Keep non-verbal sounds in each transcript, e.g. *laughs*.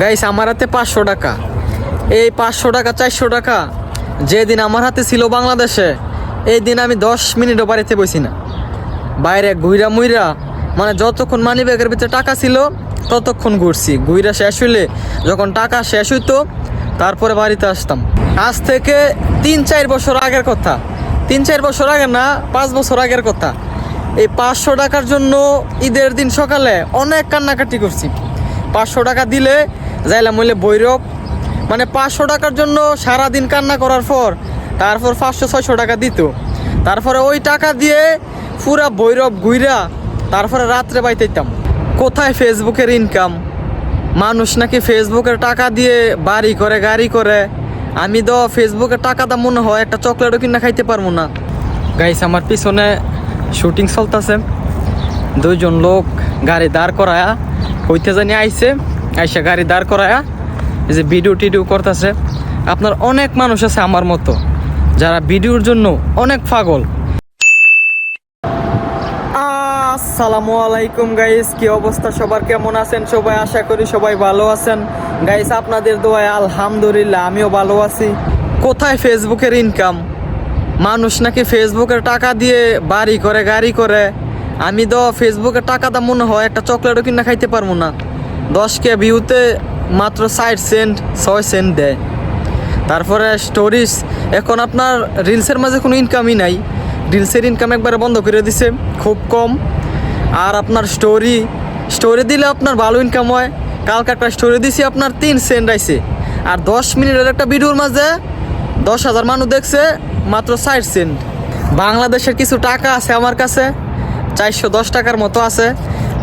Guys, আমার হাতে পাঁচশো টাকা। এই পাঁচশো টাকা, চারশো টাকা যেদিন আমার হাতে ছিল বাংলাদেশে, এই দিন আমি দশ মিনিটও বাড়িতে বসি না। বাইরে ঘুইরা মুইরা মানে যতক্ষণ মানি ব্যাগের ভিতরে টাকা ছিল, ততক্ষণ ঘুরছি। ঘুইরা শেষ হইলে যখন টাকা শেষ হইতো, তারপরে বাড়িতে আসতাম। আজ থেকে তিন, চার বছর আগের কথা। তিন, চার বছর আগে না, পাঁচ বছর আগের কথা। এই পাঁচশো টাকার জন্য ঈদের দিন সকালে অনেক কান্নাকাটি করছি। পাঁচশো টাকা দিলে যাইলাম হইলে বৈরব। মানে পাঁচশো টাকার জন্য সারা দিন কান্না করার পর, তারপর পাঁচশো, ছয়শো টাকা দিত। তারপরে ওই টাকা দিয়ে পুরা বৈরব ঘুইরা তারপরে রাত্রে বাইতেইতাম। কোথায় ফেসবুকের ইনকাম মানুষ নাকি ফেসবুকের টাকা দিয়ে বাড়ি করে, গাড়ি করে। আমি তো ফেসবুকের টাকা দাম মনে হয় একটা চকলেটও কিনা খাইতে পারব না। গাইস আমার পিছনে শুটিং চলতেছে। দুইজন লোক গাড়ি দাঁড় করায়া হইতে জানি আইছে। আইসা গাড়ি দাঁড় করায়া এই যে ভিডিও টিডিও করতেছে। আপনার অনেক মানুষ আছে আমার মতো, যারা ভিডিওর জন্য অনেক পাগল। আসসালামু আলাইকুম গাইস কি অবস্থা? সবার কেমন আছেন? সবাই আশা করি সবাই ভালো আছেন। গাইস আপনাদের দোয়ায় আলহামদুলিল্লাহ, আমিও ভালো আছি। কোথায় ফেসবুকের ইনকাম মানুষ নাকি ফেসবুকের টাকা দিয়ে বাড়ি করে, গাড়ি করে? আমি তো ফেসবুকের টাকা দাম মনে হয় একটা চকলেটও কিনা খাইতে পারব না। দশ কে ভিউতে মাত্র ষাট সেন্ট, ছয় সেন্ট দেয়। তারপরে স্টোরিজ এখন আপনার রিলসের মাঝে কোনো ইনকামই নাই। রিলসের ইনকাম একবারে বন্ধ করে দিছে, খুব কম। আর আপনার স্টোরি স্টোরি দিলে আপনার ভালো ইনকাম হয়। কালকে একটা স্টোরি দিছি, আপনার তিন সেন্ট আইছে। আর দশ মিনিটের একটা ভিডিওর মাঝে দশ হাজার মানুষ দেখছে, মাত্র ষাট সেন্ট। বাংলাদেশের কিছু টাকা আছে আমার কাছে, চারশো দশ টাকার মতো আছে।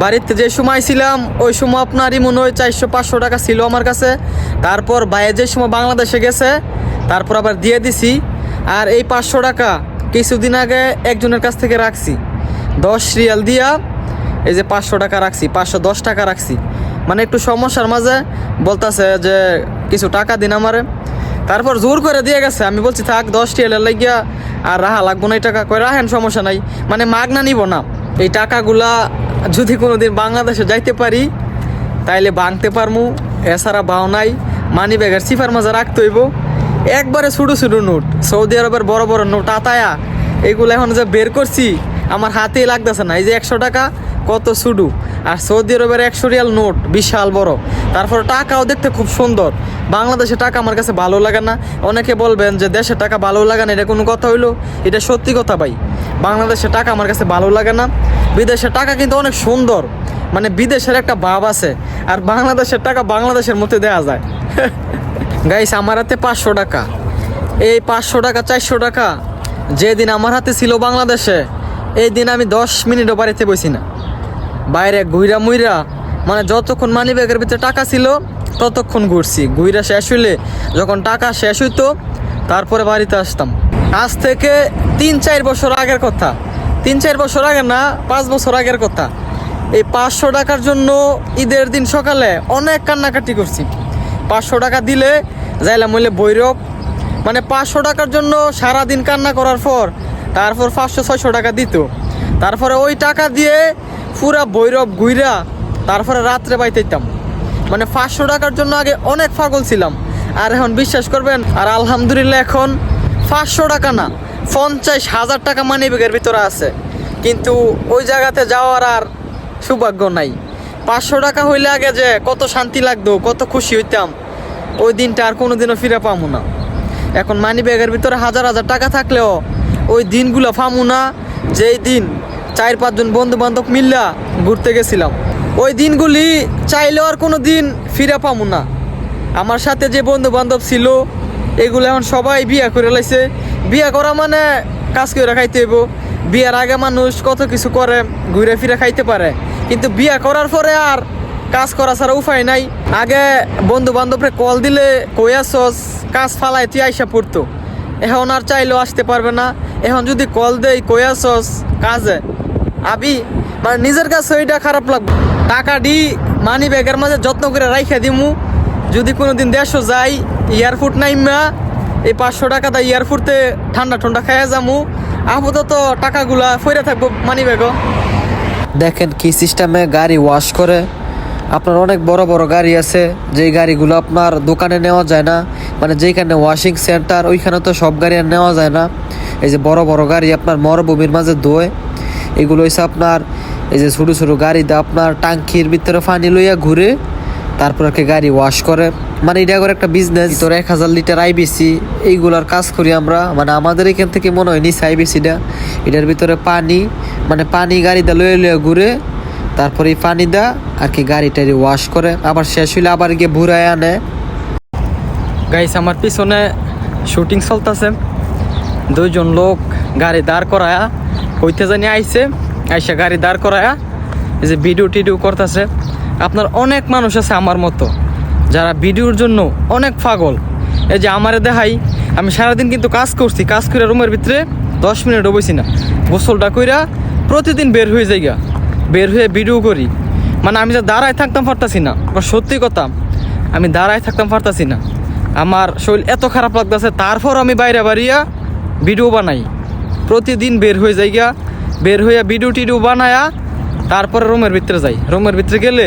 বাড়িতে যে সময় ছিলাম, ওই সময় আপনারই মনে হয় চারশো, পাঁচশো টাকা ছিল আমার কাছে। তারপর বাইরে যে সময় বাংলাদেশে গেছে, তারপর আবার দিয়ে দিছি। আর এই পাঁচশো টাকা কিছুদিন আগে একজনের কাছ থেকে রাখছি। দশ রিয়াল দিয়া এই যে পাঁচশো টাকা রাখছি, পাঁচশো দশ টাকা রাখছি। মানে একটু সমস্যার মাঝে বলতাছে যে কিছু টাকা দিন আমারে। তারপর জোর করে দিয়ে গেছে। আমি বলছি, থাক, দশ রিয়ালের লাগিয়া আর রাহা লাগবো না, এই টাকা কই রাহেন সমস্যা নাই। মানে মাগনা নিব না। এই টাকাগুলা যদি কোনোদিন বাংলাদেশে যাইতে পারি, তাইলে ভাঙতে পারমু, এছাড়া বাও নাই মানি ব্যাগের সিফার মাঝে রাখতে হইব। একবারে ছোটো ছোটো নোট, সৌদি আরবের বড় বড় নোট, আতায়া, এগুলো এখন যে বের করছি, আমার হাতেই লাগতেছে না। এই যে একশো টাকা, কত সুডু। আর সৌদি আরবের একশো রিয়াল নোট, বিশাল বড়। তারপর টাকাও দেখতে খুব সুন্দর। বাংলাদেশের টাকা আমার কাছে ভালো লাগে না। অনেকে বলবেন যে দেশের টাকা ভালো লাগে না, এটা কোনো কথা হইল। এটা সত্যি কথা ভাই। বাংলাদেশের টাকা আমার কাছে ভালো লাগে না। বিদেশের টাকা কিন্তু অনেক সুন্দর। মানে বিদেশের একটা ভাব আছে। আর বাংলাদেশের টাকা বাংলাদেশের মধ্যে দেওয়া যায়। *laughs* গাইস আমার হাতে পাঁচশো টাকা। এই পাঁচশো টাকা, চারশো টাকা যেদিন আমার হাতে ছিল বাংলাদেশে, এই দিন আমি দশ মিনিটও বাড়িতে বসি না। বাইরে ঘুইরা মুইরা মানে যতক্ষণ মানি ব্যাগের ভিতরে টাকা ছিল, ততক্ষণ ঘুরছি। ঘুইরা শেষ হইলে যখন টাকা শেষ হইতো, তারপরে বাড়িতে আসতাম। আজ থেকে তিন, চার বছর আগের কথা। তিন, চার বছর আগে না, পাঁচ বছর আগের কথা। এই পাঁচশো টাকার জন্য ঈদের দিন সকালে অনেক কান্নাকাটি করছি। পাঁচশো টাকা দিলে যাইলাম হইলে বৈরব মানে পাঁচশো টাকার জন্য সারা দিন কান্না করার পর, তারপর পাঁচশো, ছয়শো টাকা দিত। তারপরে ওই টাকা দিয়ে পুরা বৈরব ঘুইরা তারপরে রাত্রে বাইতেইতাম। মানে পাঁচশো টাকার জন্য আগে অনেক পাগল ছিলাম। আর এখন বিশ্বাস করবেন, আর আলহামদুলিল্লাহ এখন পাঁচশো টাকা না, পঞ্চাশ হাজার টাকা মানি ব্যাগের ভিতরে আছে। কিন্তু ওই জায়গাতে যাওয়ার আর সৌভাগ্য নাই। পাঁচশো টাকা হইলে আগে যে কত শান্তি লাগতো, কত খুশি হইতাম, ওই দিনটা আর কোনোদিনও ফিরে পাবো না। এখন মানি ব্যাগের ভিতরে হাজার হাজার টাকা থাকলেও ওই দিনগুলো পামু না। যেই দিন চার পাঁচজন বন্ধু বান্ধব মিল্লা ঘুরতে গেছিলাম, ওই দিনগুলি চাইলেও আর কোনো দিন ফিরে পামু না। আমার সাথে যে বন্ধু বান্ধব ছিল এগুলো এখন সবাই বিয়া করে লাইছে। বিয়া করা মানে কাজ করে খাইতে হইব। বিয়ার আগে মানুষ কত কিছু করে, ঘুরে ফিরে খাইতে পারে। কিন্তু বিয়া করার পরে আর কাজ করা ছাড়া উপায় নাই। আগে বন্ধু বান্ধবরে কল দিলে কইয়াছস কাজ ফালাই তুই আইসা পড়তো। এখন আর চাইলেও আসতে পারবে না। এখন যদি কল দেই কইয়াছস কাজে। আবি মানে নিজের কাছে ওইটা খারাপ লাগবে। টাকা দি মানি ব্যাগের মাঝে যত্ন করে রাইখা দিমু। যদি কোনোদিন দেশও যাই, এয়ারপোর্ট নাইমা, এই পাঁচশো টাকা দা এয়ারপোর্টে ঠান্ডা ঠান্ডা খাইয়া যামু। আপাতত টাকাগুলা ফইরা থাকব মানি ব্যাগও। দেখেন কি সিস্টেমে গাড়ি ওয়াশ করে। আপনার অনেক বড় বড় গাড়ি আছে, যেই গাড়িগুলো আপনার দোকানে নেওয়া যায় না। মানে যেখানে ওয়াশিং সেন্টার ওইখানে তো সব গাড়ি আর নেওয়া যায় না। এই যে বড় বড় গাড়ি আপনার মরভূমির মাঝে দোয় এগুলো হচ্ছে আপনার, এই যে ছোটো ছোটো গাড়িতে আপনার টাঙ্কির ভিতরে পানি লইয়া ঘুরে তারপর একটা গাড়ি ওয়াশ করে। মানে এটা করে একটা বিজনেস তোর এক হাজার লিটার আইবিসি এইগুলার কাজ করি আমরা। মানে আমাদের এখান থেকে মনে হয় নিচ্ছে আইবিসিটা এটার ভিতরে পানি মানে পানি গাড়িটা লয়ে লয়ে ঘুরে, তারপরে এই পানি দা আর কি গাড়ি টাড়ি ওয়াশ করে। আবার শেষ হইলে আবার গিয়ে ভুরায় আনে। গাইস আমার পিছনে শুটিং চলতেছে। দুইজন লোক গাড়ি দাঁড় করায়া হইতে জানি আইছে, আইসা গাড়ি দাঁড় করায়া, এই যে ভিডিও টিডিও করতেছে। আপনার অনেক মানুষ আছে আমার মতো, যারা ভিডিওর জন্য অনেক পাগল। এই যে আমারে দেখাই, আমি সারাদিন কিন্তু কাজ করছি, কাজ করে রুমের ভিতরে দশ মিনিট বসি না। গোসলটা কইরা প্রতিদিন বের হয়ে যাই গা। বের হয়ে ভিডিও করি। মানে আমি যে দাঁড়ায় থাকতাম পারতাছি না সত্যি কথা, আমি দাঁড়ায় থাকতাম পারতাছি না। আমার শরীর এত খারাপ লাগতেছে, তারপর আমি বাইরে বাড়িয়া ভিডিও বানাই। প্রতিদিন বের হয়ে যাই গা বের হইয়া ভিডিও টিডিও বানায়া, তারপরে রুমের ভিতরে যাই। রুমের ভিতরে গেলে